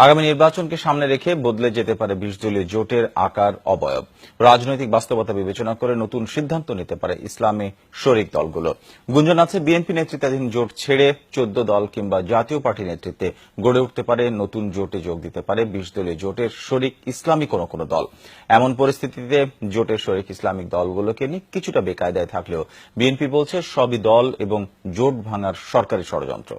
আগামী নির্বাচনকে সামনে রেখে বদলে যেতে পারে বিশ দলীয় জোটের আকার অবয়ব। রাজনৈতিক বাস্তবতা বিবেচনা করে নতুন সিদ্ধান্ত নিতে পারে ইসলামী শরিক দলগুলো। গুঞ্জন আছে, বিএনপি নেতৃত্বাধীন জোট ছেড়ে চোদ্দ দল কিংবা জাতীয় পার্টি নেতৃত্বে গড়ে উঠতে পারে, নতুন জোটে যোগ দিতে পারে বিশ দলীয় জোটের শরিক ইসলামী কোনো কোনো দল। এমন পরিস্থিতিতে জোটের শরিক ইসলামিক দলগুলোকে নিয়ে কিছুটা বেকায়দায় থাকলেও বিএনপি বলছে, সবই দল এবং জোট ভাঙার সরকারি ষড়যন্ত্র।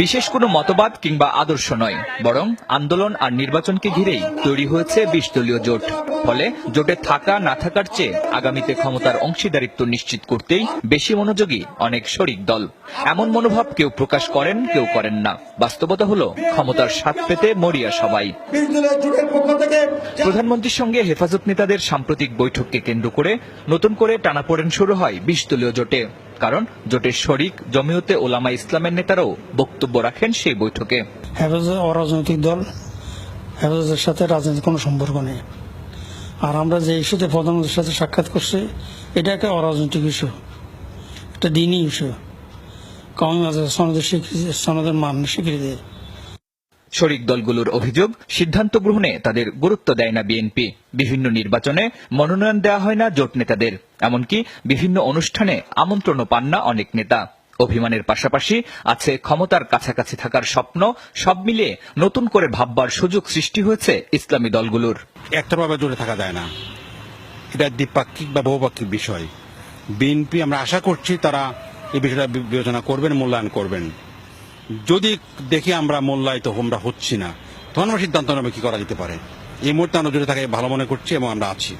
বিশেষ কোনো মতবাদ কিংবা আদর্শ নয় বরং আন্দোলন আর নির্বাচনকে ঘিরেই তৈরি হয়েছে বিশ দলীয় জোট। ফলে জোটে থাকা না থাকার চেয়ে আগামীতে ক্ষমতার অংশীদারিত্ব নিশ্চিত করতেই বেশি মনোযোগী অনেক শরিক দল। এমন মনোভাব কেউ প্রকাশ করেন কেউ করেন না। বাস্তবতা হলো ক্ষমতার স্বাদ পেতে মরিয়া সবাই। প্রধানমন্ত্রীর সঙ্গে হেফাজত নেতাদের সাম্প্রতিক বৈঠককে কেন্দ্র করে নতুন করে টানাপোড়েন শুরু হয় বিশ দলীয় জোটে। কারণ জোটের শরিক জমিয়তে ওলামা ইসলামের নেতারাও বক্তব্য রাখেন সেই বৈঠকে। অরাজনৈতিক দল হেফাজতের সাথে রাজনীতির কোনো সম্পর্ক নেই। আর আমরা যে ইস্যুতে প্রধানমন্ত্রীর সাথে সাক্ষাৎ করছি, এটা একটা অরাজনৈতিক ইস্যু, একটা দিনই ইস্যু। কমি সনদের স্বীকৃতি সনদের মান স্বীকৃতি। শরিক দলগুলোর অভিযোগ, সিদ্ধান্ত গ্রহণে তাদের গুরুত্ব দেয় না বিএনপি। বিভিন্ন নির্বাচনে মনোনয়ন দেওয়া হয় না জোট নেতাদের। এমনকি বিভিন্ন অনুষ্ঠানে আমন্ত্রণও পান না অনেক নেতা। অভিমানের পাশাপাশি আছে ক্ষমতার কাছাকাছি থাকার স্বপ্ন, সব মিলিয়ে নতুন করে ভাববার সুযোগ সৃষ্টি হয়েছে ইসলামী দলগুলোর। একতরভাবে জুড়ে থাকা যায় না। এটা দ্বিপাক্ষিক বা বহুপাক্ষিক বিষয়। বিএনপি, আমরা আশা করছি তারা এই বিষয়টা বিবেচনা করবেন, মূল্যায়ন করবেন। যদি দেখি আমরা মূল্যায়িত আমরা হচ্ছি না তখন আমরা সিদ্ধান্ত নেবে কি করা যেতে পারে। এই মুহূর্তে আমরা জুড়ে থাকাই ভালো মনে করছি এবং আমরা আছি।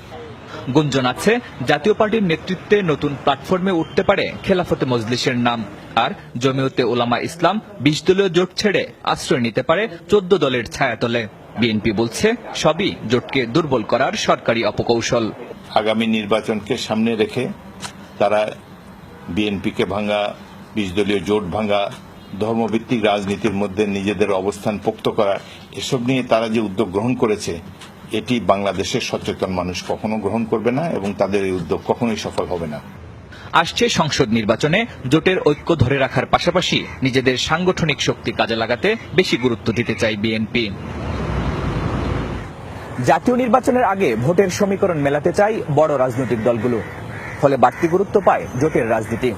গুঞ্জন আছে জাতীয় পার্টির নেতৃত্বে নতুন প্ল্যাটফর্মে উঠতে পারে খেলাফতে মজলিসের নাম। আর জমিয়তে ওলামা ইসলাম বিশ দলীয় জোট ছেড়ে আশ্রয় নিতে পারে চোদ্দ দলের ছায়াতলে। বিএনপি বলছে সবই জোটকে দুর্বল করার সরকারি অপকৌশল। আগামী নির্বাচনকে সামনে রেখে তারা বিএনপিকে ভাঙা বিশ দলীয় জোট ভাঙা ধর্মভিত্তিক রাজনীতির মধ্যে নিজেদের অবস্থান পোক্ত করা, এসব নিয়ে তারা যে উদ্যোগ গ্রহণ করেছে, এটি বাংলাদেশের সচেতন মানুষ কখনো গ্রহণ করবে না এবং তাদের এই উদ্যোগ কখনোই সফল হবে না। আসছে সংসদ নির্বাচনে জোটের ঐক্য ধরে রাখার পাশাপাশি নিজেদের সাংগঠনিক শক্তি কাজে লাগাতে বেশি গুরুত্ব দিতে চায় বিএনপি। জাতীয় নির্বাচনের আগে ভোটের সমীকরণ মেলাতে চাই বড় রাজনৈতিক দলগুলো, ফলে বাড়তি গুরুত্ব পায় জোটের রাজনীতি।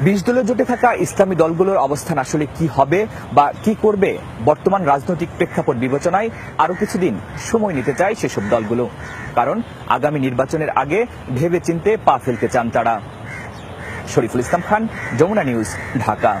বিশ দলীয় জোটে থাকা ইসলামী দলগুলোর অবস্থান আসলে কি হবে বা কি করবে? বর্তমান রাজনৈতিক প্রেক্ষাপট বিবেচনায় আরও কিছুদিন সময় নিতে চায় সেসব দলগুলো। কারণ আগামী নির্বাচনের আগে ভেবে চিনতে পা ফেলতে চান তারা। শরীফুল ইসলাম খান, যমুনা নিউজ, ঢাকা।